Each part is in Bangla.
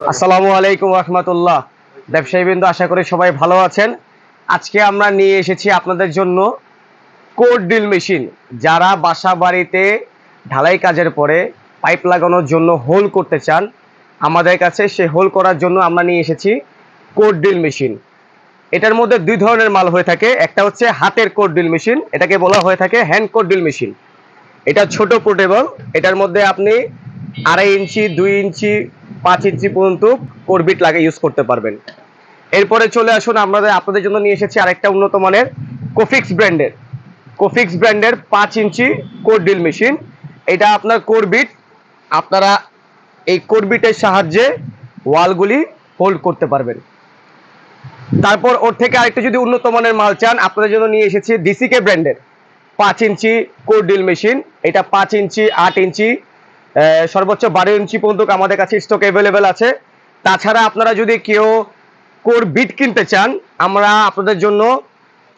আসসালামু আলাইকুম রহমতুল্লাহ। ব্যবসায়ীবৃন্দ, আশা করি সবাই ভালো আছেন। আজকে আমরা নিয়ে এসেছি আপনাদের জন্য কোড ড্রিল মেশিন। যারা বাসা বাড়িতে ঢালাই কাজের পরে পাইপ লাগানোর জন্য হোল করতে চান, আমাদের কাছে সে হোল করার জন্য আমরা নিয়ে এসেছি কোড ড্রিল মেশিন। এটার মধ্যে দুই ধরনের মাল হয়ে থাকে। একটা হচ্ছে হাতের কোড ড্রিল মেশিন, এটাকে বলা হয়ে থাকে হ্যান্ড কোড ড্রিল মেশিন। এটা ছোট পোর্টেবল, এটার মধ্যে আপনি আড়াই ইঞ্চি, দুই ইঞ্চি পাঁচ ইঞ্চি পর্যন্ত কোরবিট লাগে ইউজ করতে পারবেন। এরপরে চলে আসুন আমাদের আপনাদের জন্য নিয়ে এসেছি আরেকটা উন্নত মানের কোফিক্স ব্র্যান্ডের কোফিক্স ব্র্যান্ডের পাঁচ ইঞ্চি কোর ড্রিল মেশিন এটা আপনার কোরবিট আপনারা এই কোরবিটের সাহায্যে ওয়ালগুলি হোল্ড করতে পারবেন। তারপর ওর থেকে আরেকটা যদি উন্নত মানের মাল চান, আপনাদের জন্য নিয়ে এসেছি ডিসিকে ব্র্যান্ডের পাঁচ ইঞ্চি কোর ড্রিল মেশিন এটা পাঁচ ইঞ্চি, আট ইঞ্চি সর্বোচ্চ বারো ইঞ্চি পর্যন্ত আমাদের কাছে স্টক অ্যাভেলেবেল আছে। তাছাড়া আপনারা যদি কেউ কোর বিট কিনতে চান, আমরা আপনাদের জন্য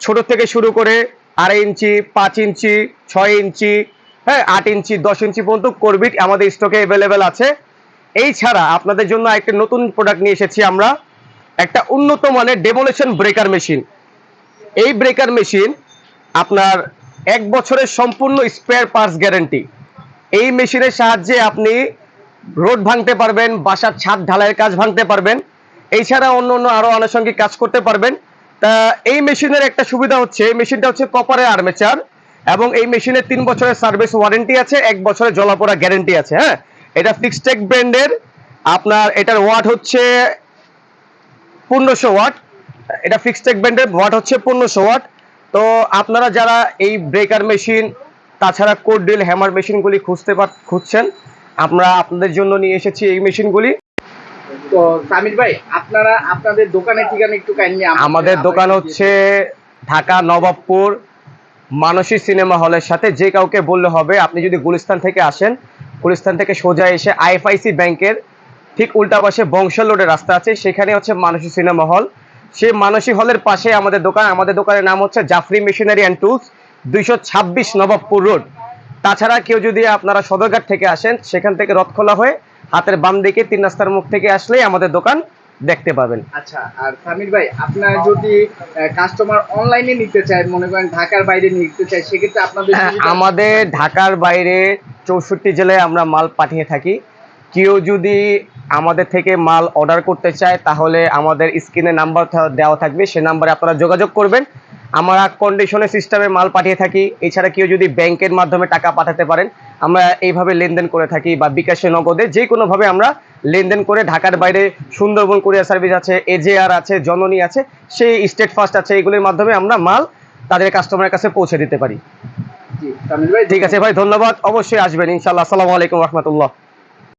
ছোট থেকে শুরু করে আড়াই ইঞ্চি, পাঁচ ইঞ্চি, ছয় ইঞ্চি হ্যাঁ আট ইঞ্চি, দশ ইঞ্চি পর্যন্ত কোরবিট আমাদের স্টকে অ্যাভেলেবেল আছে। এই ছাড়া আপনাদের জন্য একটা নতুন প্রোডাক্ট নিয়ে এসেছি আমরা। একটা উন্নত মানের ডেমোলেশন ব্রেকার মেশিন এই ব্রেকার মেশিন আপনার এক বছরের সম্পূর্ণ স্পেয়ার পার্টস গ্যারান্টি এই মেশিনের সাহায্যে আপনি রোড ভাঙতে পারবেন, বাসার ছাদ ঢালাইয়ের কাজ ভাঙতে পারবেন, এছাড়া অন্য অন্য আরও আনুষঙ্গিক কাজ করতে পারবেন। তা এই মেশিনের একটা সুবিধা হচ্ছে, এই মেশিনটা হচ্ছে কপারের আর্মেচার এবং এই মেশিনের তিন বছরের সার্ভিস ওয়ারেন্টি আছে, এক বছরের জলাপোড়া গ্যারেন্টি আছে হ্যাঁ? এটা ফিক্সটেক ব্র্যান্ডের আপনার এটার ওয়াট হচ্ছে পনেরোশো ওয়াট এটা ফিক্সটেক ব্র্যান্ডের ওয়াট হচ্ছে পনেরোশো ওয়াট তো আপনারা যারা এই ব্রেকার মেশিন তাছাড়া কোড ড্রিল হ্যামার মেশিনগুলি খুঁজতে পার খুঁজছেন। আমরা আপনাদের জন্য নিয়ে এসেছি এই মেশিনগুলি তো সামির ভাই আপনারা আপনাদের দোকানের ঠিকানা একটু কাইন্ডলি আমাদের দোকান হচ্ছে ঢাকা নবাবপুর মানসী সিনেমা হলের সাথে যে কাউকে বললে হবে আপনি যদি গুলিস্তান থেকে আসেন গুলিস্তান থেকে সোজা এসে আইএফআইসি ব্যাংকের ঠিক উল্টা পাশে বংশাল রোডের রাস্তা আছে সেখানে হচ্ছে মানসী সিনেমা হল। সেই মানসী হলের পাশে আমাদের দোকান আমাদের দোকানের নাম হচ্ছে জাফরি মেশিনারি অ্যান্ড টুলস। দুইশো ছাব্বিশ নবাবপুর রোড। তাছাড়া কেউ যদি আপনারা সদরঘাট থেকে আসেন সেখান থেকে রথখোলা হয়ে হাতের বাম দিকে তিন রাস্তার মুখ থেকে আসলেই আমাদের দোকান দেখতে পাবেন। আচ্ছা আর সামির ভাই আপনার যদি কাস্টমার অনলাইনে নিতে চায় মনে করেন ঢাকার বাইরে নিতে চায় সেক্ষেত্রে আপনাদের হ্যাঁ, আমাদের ঢাকার বাইরে চৌষট্টি জেলায় আমরা মাল পাঠিয়ে থাকি। কেউ যদি আমাদের থেকে মাল অর্ডার করতে চায় তাহলে আমাদের স্ক্রিনে নাম্বার দেওয়া থাকবে। সে নাম্বারে আপনারা যোগাযোগ করবেন। আমরা কন্ডিশনের সিস্টেমে মাল পাঠিয়ে থাকি। এছাড়া কেউ যদি ব্যাংকের মাধ্যমে টাকা পাঠাতে পারেন আমরা এইভাবে লেনদেন করে থাকি বা বিকাশে নগদে। যে কোনোভাবে আমরা লেনদেন করে ঢাকার বাইরে সুন্দরবন কুরিয়ার সার্ভিস আছে এজেআর আছে জননী আছে সেই স্টেট ফার্স্ট আছে এগুলির মাধ্যমে আমরা মাল তাদের কাস্টমারের কাছে পৌঁছে দিতে পারি। ঠিক আছে ভাই ধন্যবাদ। অবশ্যই আসবেন ইনশাল্লাহ আসসালামু আলাইকুম রহমতুল্লাহ।